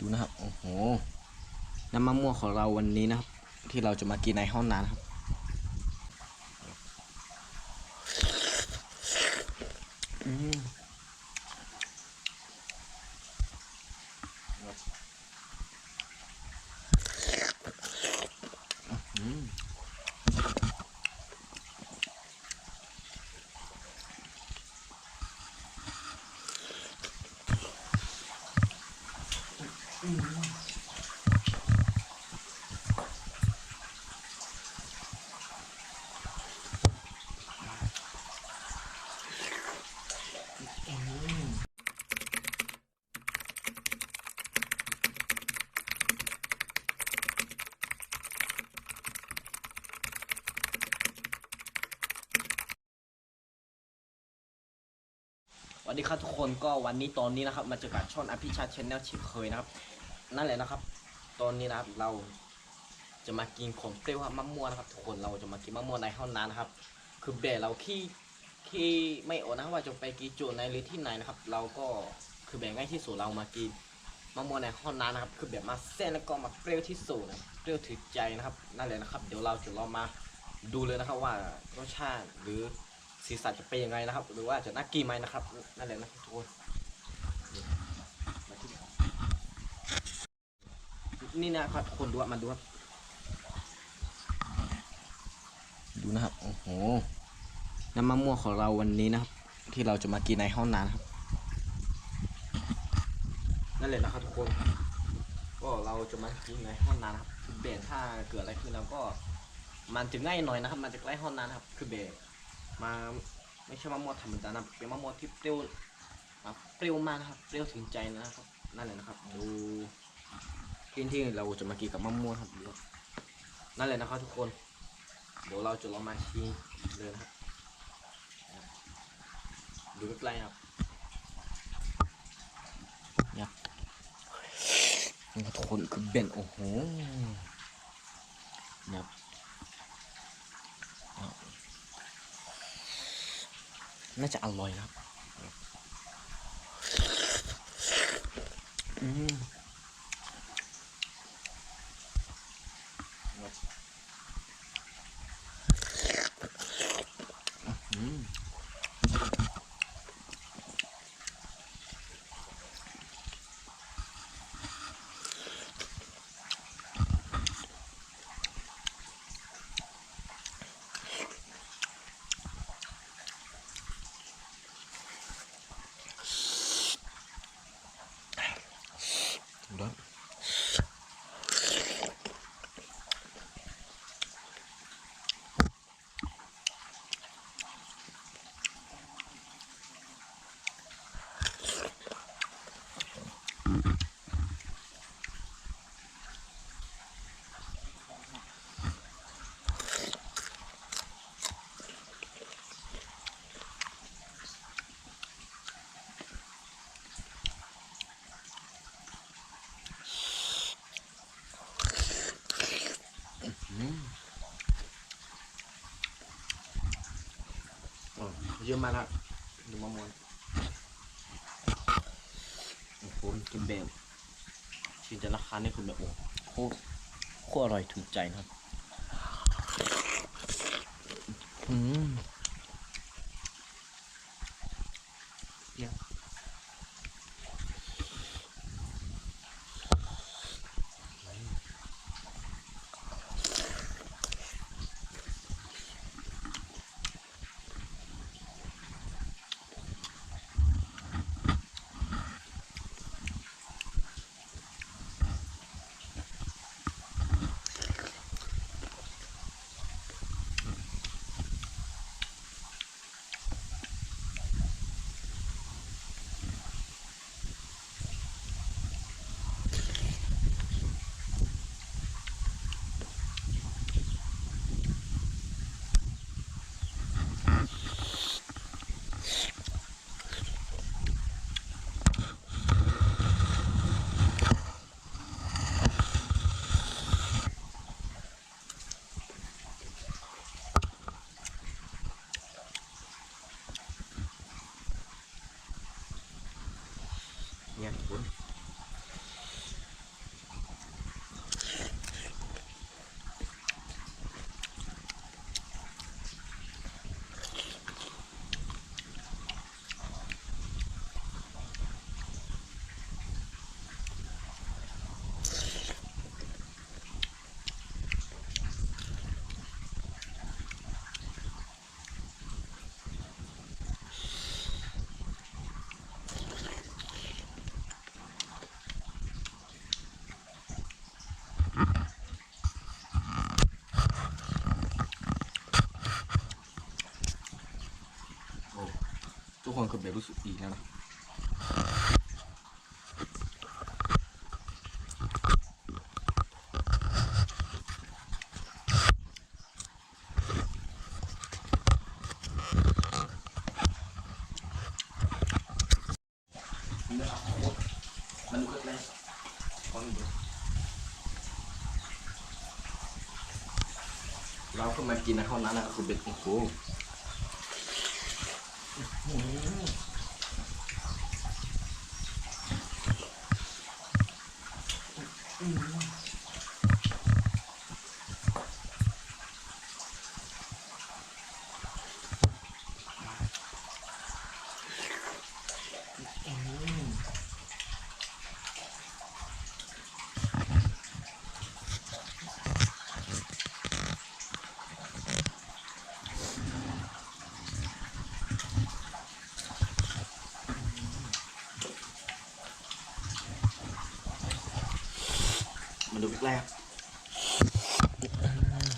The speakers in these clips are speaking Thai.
ดูนะครับโอ้โหน้ำมะม่วงของเราวันนี้นะครับ ที่เราจะมากินในห้องน้ำครับ อืม วัสดีครับทุกคนก็วันนี้ตอนนี้นะครับมาเจอกับช่องอภิชาติชแนลช่นเคยนะครับ นั่นแหละนะครับ ตอนนี้นะครับเราจะมากินของเปรี้ยวครับมะม่วงนะครับ ทุกคนเราจะมากินมะม่วงในห้องน้ำนะครับ คือเบเราขี้ขี้ไม่อดนะว่าจะไปกินจุไหนหรือที่ไหนนะครับ เราก็คือแบ่งง่ายที่สุดเรามากินมะม่วงในห้องน้ำนะครับ คือแบบมาเส้นแล้วก็มาเปรี้ยวที่สุดนะเปรี้ยวถึงใจนะครับนั่นแหละนะครับ เดี๋ยวเราจะลองมาดูเลยนะครับว่ารสชาติหรือ สีสันจะเป็นยังไงนะครับ หรือว่าจะน่ากินไหมนะครับนั่นแหละนะทุกคนนี่นะครับคนดูว่ามันดูครับดูนะครับโอ้โหน้ำมะม่วงของเราวันนี้นะครับ ที่เราจะมากินในห้องน้ำครับ นั่นแหละนะครับทุกคน ก็เราจะมากินในห้องน้ำครับคือเบสถ้าเกิดอะไรขึ้นเราก็ มันจะง่ายหน่อยนะครับ มันจะใกล้ห้องน้ำครับ คือเบส มาไม่ใช่มะม่วงธรรมดานะเป็นมะม่วงที่เปรี้ยวเปรี้ยวมากนะครับเปรี้ยวถึงใจนะครับนั่นแหละนะครับ ดูกินที่เราจะมากินกับมะม่วงครับนั่นแหละนะครับทุกคน เดี๋ยวเราจะลองมาชิมเลยนะครับดูใกล้ๆครับเนี่ยทุกคนคือเบนโอ้โหเนี่ย น่าจะอร่อยครับ อืม ยอะมากครับดูมะม่วงโอ้โหกินแบบชินจะราคานี่คือแบบโอ้โหโคตรอร่อยถูกใจนะครับอืมเ worth. นี่ยคือแบบรู้สึกดีแล้วนะมันก็เลยฟังดูเราก็มากินนะเท่านั้นนะคือเป็นโอ้โห มาดูแรก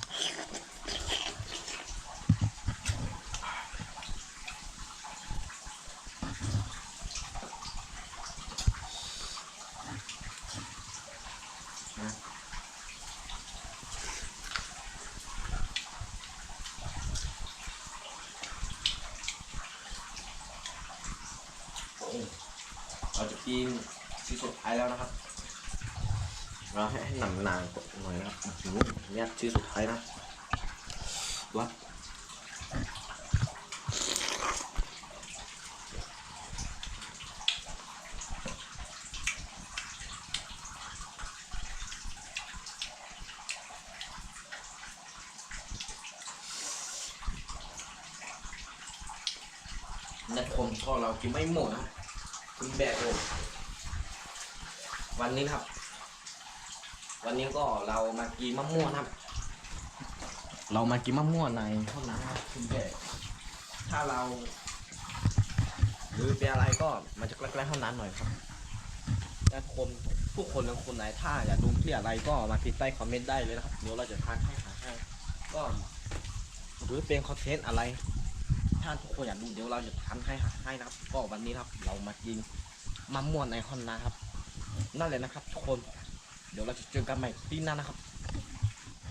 เราจะกินที่สุดท้ายแล้วนะครับ เราให้ให้หนำนานกว่าหน่อยนะครับอื้อหือเนี่ยที่สุดท้ายนะวัดเนี่ยผมก็เรากินไม่หมดนะคุณแบกเลยวันนี้นะครับ วันนี้ก็เรามากินมะม่วงนะครับ เรามากินมะม่วงในเท่านั้นครับคุณแบกถ้าเรา หรือเป็นอะไรก็มันจะใกล้ๆเท่านั้นหน่อยครับแต่คนผู้คนหรือคนไหนถ้าอยากดูที่อะไรก็มาที่ใต้คอมเมนต์ได้เลยนะครับเดี๋ยวเราจะทานให้หาให้ก็หรือเป็นคอนเทนต์อะไร ถ้าทุกคนอยากดูเดี๋ยวเราจะทำให้หาให้นะครับ ก็วันนี้ครับ เรามากินมะม่วงในคอนนะครับ นั่นเลยนะครับทุกคน เดี๋ยวเราจะเจอกันใหม่ปีหน้านะครับ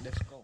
let's go